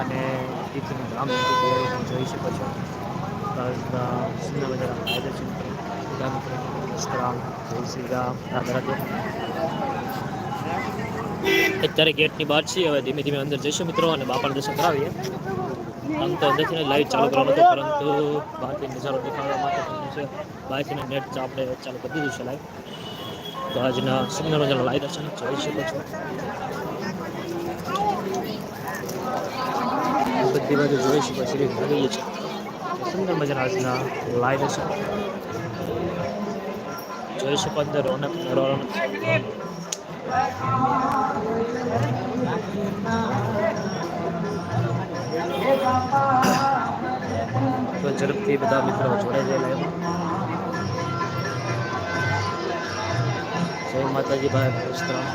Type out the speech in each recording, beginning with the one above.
અને તિથિનું ધામ જોઈ શકો છો. સુંદર મજાના રાધે રાધે અત્યારે ગેટની બહાર છીએ. હવે ધીમે ધીમે અંદર જઈશું મિત્રો અને બાપાને દર્શન કરાવીએ. આમ તો અંદરથી લાઈવ ચાલુ કરવાનું હતું, પરંતુ બહારથી નજારો દેખાડવા માટે છે બહારથી નેટ આપણે ચાલુ કરી દીધું છે લાઈવ તો આજના સુંદર મજાના લાઈવ દર્શન જોઈ શકો છો. બધી બાજુ જોઈ શકો છો લાગી છે સુંદર મજાના આજના લાઈવ દર્શન જોઈ શકો અંદર રોનક રોનક તો ઝડપથી બધા મિત્રો જોડાઈ જાય જય માતાજી ભાઈ પુસ્તરામ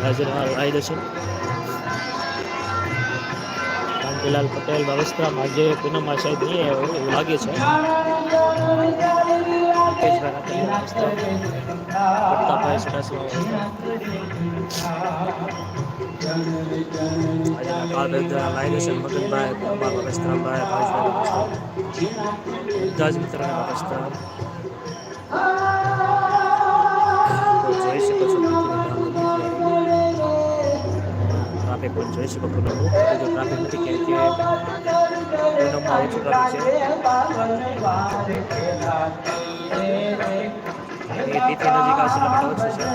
હાજર આવી દર્શન કાંતિલાલ પટેલ બાવસ્ત્રામ આજે પૂનમમાં સાહેબ નહીં આવ્યો એવું લાગે છે મુકેશભાઈ રાઠોડ પ્રતાપભાઈ સુડાસમા લાઈન મગનભાઈ કુમાર વસ્ત્રામભાઈ ભાઈભાઈ બધા જ મિત્રોને વસ્ત્રામ તો જોઈ શકો છો ટ્રાફિક પણ જોઈ શકો પૂનમનું જો ટ્રાફિક નથી કે કે પૂનમમાં ઓછું ટ્રાફિક છે એ તિથિ નજીક આવશે એટલે માટે ઓછું છે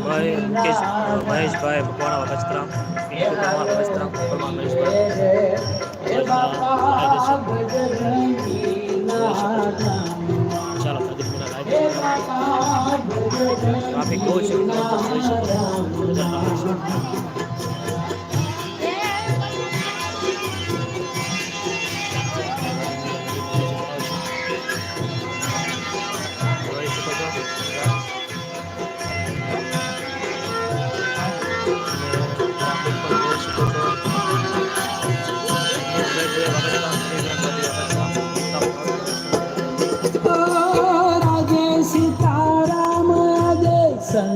ભાઈ મુકેશ મહેશભાઈ મકવાણા વગસ્ત્રામ પિન્ટુ કુમાર વગસ્ત્રામ પરમા મહેશભાઈ ચાલો પ્રદીપના લાઈવ ટ્રાફિક બહુ છે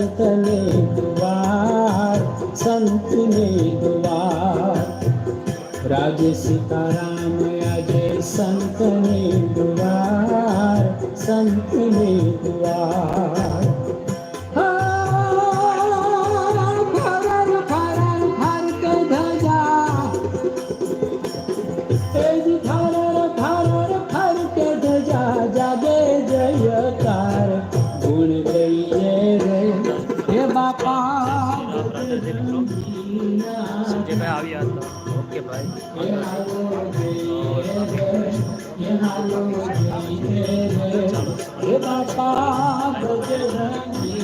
संत ने द्वार संत ने द्वार राजे सीताराम अजय संत ने द्वार संत ने द्वार જઈએ રે હે બાપા સંજય ભાઈ આવી હતા ઓકે ભાઈ બાપા બજરંગી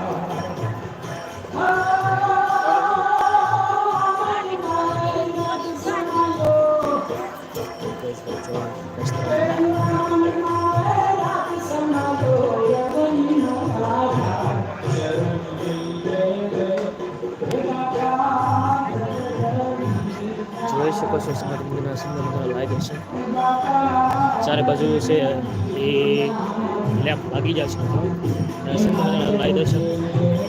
જોઈ શકો છો સમાધિ મંદિરના સુંદર મજાના લાઈવ દર્શન ચારે બાજુ છે એ લેમ્પ લાગી જાય છે. સુંદર મજાના લાઈવ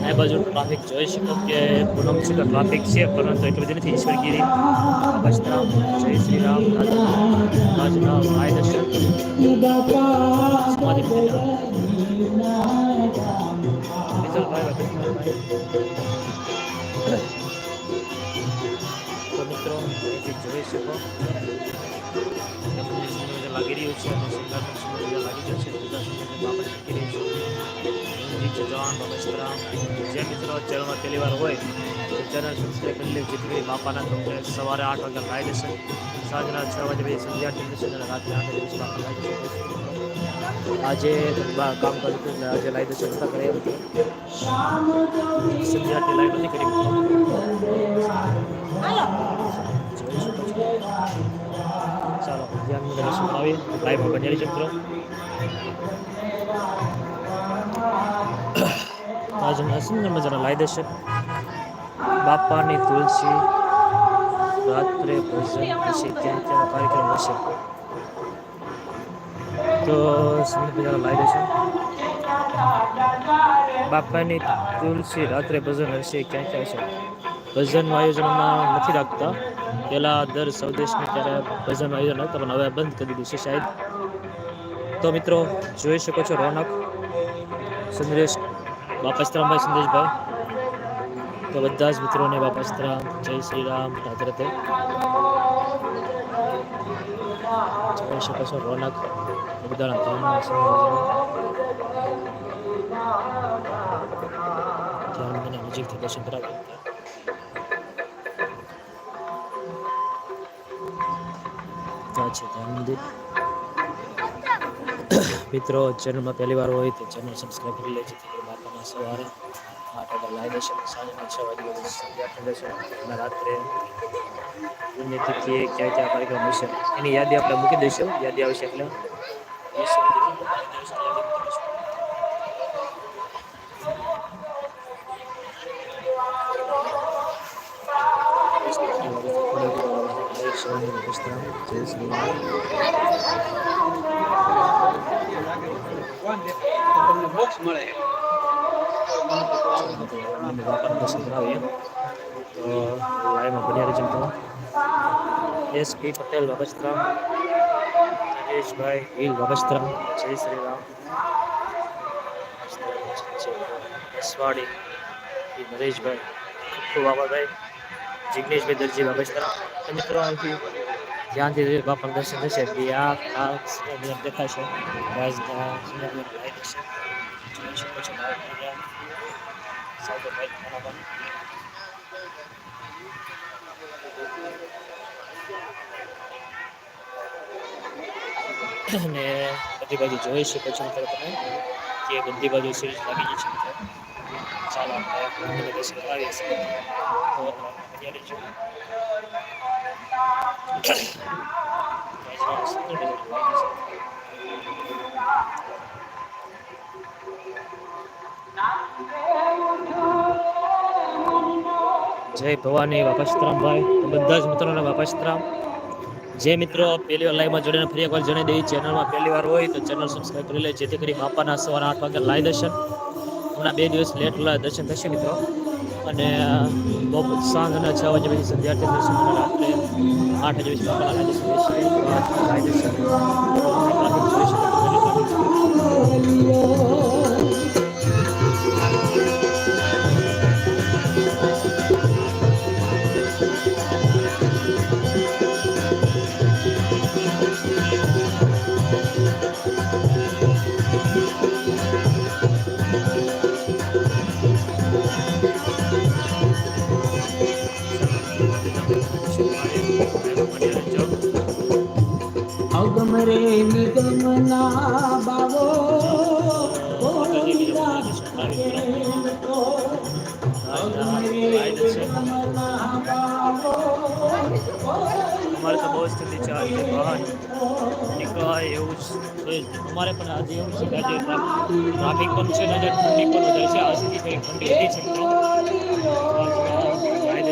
દર્શન આ બાજુ ટ્રાફિક જોઈ શકો કે પૂનમ છે તો ટ્રાફિક છે પરંતુ એટલું બધું નથી ઈશ્વરગીરી બસરામ જય શ્રી રામ આજના લાઈવ દર્શન સમાધિ મંદિરના વિઠ્ઠલભાઈ જોઈ શકો તમને સુંદર મજા લાગી રહ્યું છે અને સુંદર પણ સુંદર મજા લાગી જશે બધા સુંદર મજા આપણે શીખી રહી છે નીચે જવાન બાબસ્તરામ જે મિત્રો ચેનલમાં પહેલી વાર હોય તો ચેનલ સબસ્ક્રાઈબ કરી લે જેથી કરી બાપાના તમને સવારે આઠ વાગ્યા લાવી દેશે સાંજના છ વાગે પછી સંધ્યા ટીમ દેશે અને રાત્રે આઠ વાગે પછી બાપા લાવી દેશે આજે બા- કામ કર્યું હતું એટલે આજે લાવી દેશે નતા કરે એમ હતું. સંધ્યા આરતી લાઈવ નથી કરી મિત્રો. જોઈ શકો છો. ચાલો, ધ્યાન મુજબ દર્શન કરાવીએ લાઈવમાં બન્યા રહીજો મિત્રો. આજે સુંદર મજાના લાવી દેશે. બાપાની તુલસી રાત્રે ભોજન પછી ત્યાં ત્યાં કાર્યક્રમ હશે. તો સુંદર મજાના લાવી દેશે બાપાની તુલસી રાત્રે ભજન હશે, ક્યાં ક્યાં છે ભજનનું આયોજનમાં નથી રાખતા. પહેલાં દર સૌદેશને ત્યારે ભજનનું આયોજન હતું, પણ હવે બંધ કરી દીધું છે શાયદ. તો મિત્રો, જોઈ શકો છો રોનક સંદેશ બાપસ્ત્રામભાઈ, સંદેશભાઈ. તો બધા જ મિત્રોને બાપસ્ત્રામ, જય શ્રી રામ, રાધે રાધે. જોઈ શકો છો રોનક, બધાના ધ્યાનમાં ધ્યાન મને નજીકથી દર્શન કરાવી. છે ત્યાં મંદિર મિત્રો, ચેનલમાં પહેલી વાર હોય તો ચેનલ સબસ્ક્રાઈબ કરી લેજો, જેથી બાપાના સવારે આઠ વાગે લાવી દેશે સાંજના છ વાગે સુધી સંધ્યા થઈ જશે. અને રાત્રે ક્યાં ક્યાં કાર્યક્રમ હશે, એની યાદી આપણે મૂકી દઈશું. યાદી આવશે એટલે જય શ્રી રામ તમને બોક્સ મળે મને બાપાના દર્શન કરાવીએ તો લાઈવમાં બન્યા રહેજો મિત્રો S P Patel બાબસ્ત્રામ Nareshbhai hill બાબસ્ત્રામ જય શ્રી રામ એસવાડી એ નરેશભાઈ ખૂબ બાબાભાઈ જિગ્નેશભાઈ દરજી બાબસ્ત્રામ તો મિત્રો અહીંથી ધ્યાનથી જોઈએ બાપાના દર્શન થશે બે આ આ સુંદર દેખાશે રાજના સુંદર લાઈ દેશે જોઈ શકો છો બાળકોને સાથે ભાઈ બરાબર અને બધી બાજુ જોઈ શકો છો મિત્રો તમે કે બધી બાજુ સિરીઝ લાગી ગઈ છે મિત્રો ચાલો આપણે મંદિરના દર્શન કરાવીએ છીએ જય ભવાની વાપસ્તરામભાઈ તો બધા જ મિત્રોને વાપસ્તરામ જે મિત્રો પહેલી વાર લાઈવમાં જોડીને ફરી એકવાર જણાવી દઈએ ચેનલમાં પહેલી વાર હોય તો ચેનલ સબસ્ક્રાઈબ કરી લે, જેથી કરી બાપાના સવારે આઠ વાગે લાઈ દર્શન. હમણાં બે દિવસ લેટ દર્શન થશે મિત્રો. અને સાંજના છ વાગ્યા પછી સંધ્યાથી દર્શન અને રાત્રે આઠ વાગ્યા પછી બાપાના લાઈ દર્શન અગમ રે નિગમ ના બાવો અમારે તો બહુ સ્થિતિ ચાલે બહાર નીકળાય એવું છે અમારે પણ આજે એવું છે આજે ટ્રાફિક પણ છે ને આજે ઠંડી પણ વધારે છે. આ સુધી થોડી ઠંડી છે મિત્રો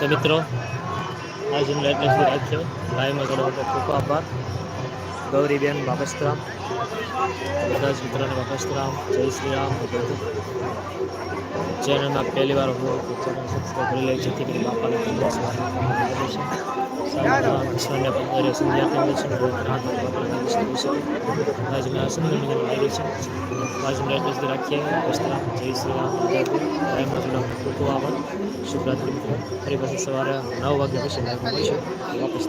તો મિત્રો આજનો લાઈટ નથી રાખ્યો લાઈવમાં ઘણો બધો ખૂબ આભાર. ગૌરીબેન બાપસ્તરામ. બધા જ મિત્રોને બાપસ્તરામ. જય શ્રી રામ. ચેનલમાં પહેલી વાર હું ચેનલ સબસ્ક્રાઈબ કરી લઈ જેથી કરી બાપાને ઈશ્વરને પંદરે સંધ્યા શકે બાજુમાં સુંદર મજાનું લાગ્યું છે બાજુમાં એડ્રેસ રાખીએ બાપસ્તરામ જય શ્રી રામ થોડા ખૂબ આભાર શુભરાત્રિ મિત્રો ફરી પછી સવારે નવ વાગ્યા પછી લાઈવ મળીશું વાપસ